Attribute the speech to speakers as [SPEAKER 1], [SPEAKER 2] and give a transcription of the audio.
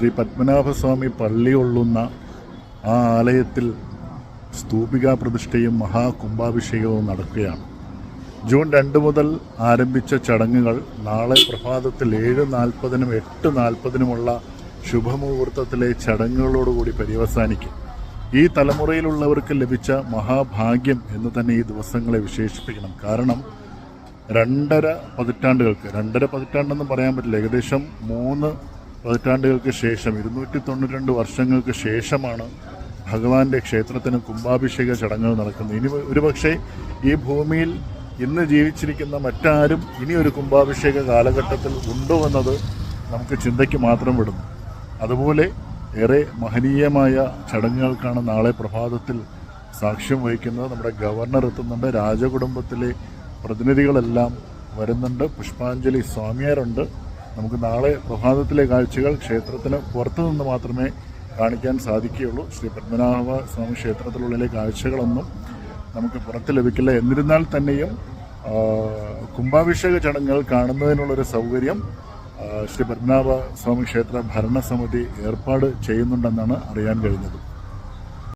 [SPEAKER 1] ശ്രീ പത്മനാഭസ്വാമി പള്ളി ഉള്ളുന്ന ആ ആലയത്തിൽ സ്തൂപികാ പ്രതിഷ്ഠയും മഹാകുംഭാഭിഷേകവും നടക്കുകയാണ്. ജൂൺ രണ്ട് മുതൽ ആരംഭിച്ച ചടങ്ങുകൾ നാളെ പ്രഭാതത്തിൽ ഏഴ് നാൽപ്പതിനും എട്ട് നാൽപ്പതിനുമുള്ള ശുഭമുഹൂർത്തത്തിലെ ചടങ്ങുകളോടുകൂടി പര്യവസാനിക്കും. ഈ തലമുറയിലുള്ളവർക്ക് ലഭിച്ച മഹാഭാഗ്യം എന്ന് തന്നെ ഈ ദിവസങ്ങളെ വിശേഷിപ്പിക്കണം. കാരണം രണ്ടര പതിറ്റാണ്ടുകൾക്ക് രണ്ടര പതിറ്റാണ്ടെന്ന് പറയാൻ പറ്റില്ല. ഏകദേശം മൂന്ന് പതിറ്റാണ്ടുകൾക്ക് ശേഷം ഇരുന്നൂറ്റി തൊണ്ണൂറ്റി വർഷങ്ങൾക്ക് ശേഷമാണ് ഭഗവാന്റെ ക്ഷേത്രത്തിന് കുംഭാഭിഷേക ചടങ്ങുകൾ നടക്കുന്നത്. ഇനി ഒരുപക്ഷെ ഈ ഭൂമിയിൽ ഇന്ന് ജീവിച്ചിരിക്കുന്ന മറ്റാരും ഇനി ഒരു കുംഭാഭിഷേക കാലഘട്ടത്തിൽ ഉണ്ടോ എന്നത് നമുക്ക് ചിന്തയ്ക്ക് മാത്രം വിടുന്നു. അതുപോലെ ഏറെ മഹനീയമായ ചടങ്ങുകൾക്കാണ് നാളെ പ്രഭാതത്തിൽ സാക്ഷ്യം വഹിക്കുന്നത്. നമ്മുടെ ഗവർണർ എത്തുന്നുണ്ട് രാജകുടുംബത്തിലെ പ്രതിനിധികളെല്ലാം വരുന്നുണ്ട്. പുഷ്പാഞ്ജലി സ്വാമിയാരുണ്ട്. നമുക്ക് നാളെ പ്രഭാതത്തിലെ കാഴ്ചകൾ ക്ഷേത്രത്തിന് പുറത്തു നിന്ന് മാത്രമേ കാണിക്കാൻ സാധിക്കുകയുള്ളൂ. ശ്രീ പത്മനാഭ സ്വാമി ക്ഷേത്രത്തിലുള്ളിലെ കാഴ്ചകളൊന്നും നമുക്ക് പുറത്ത് ലഭിക്കില്ല. എന്നിരുന്നാൽ തന്നെയും കുംഭാഭിഷേക ചടങ്ങുകൾ കാണുന്നതിനുള്ളൊരു സൗകര്യം ശ്രീ പത്മനാഭ സ്വാമി ക്ഷേത്ര ഭരണസമിതി ഏർപ്പാട് ചെയ്യുന്നുണ്ടെന്നാണ് അറിയാൻ കഴിഞ്ഞത്.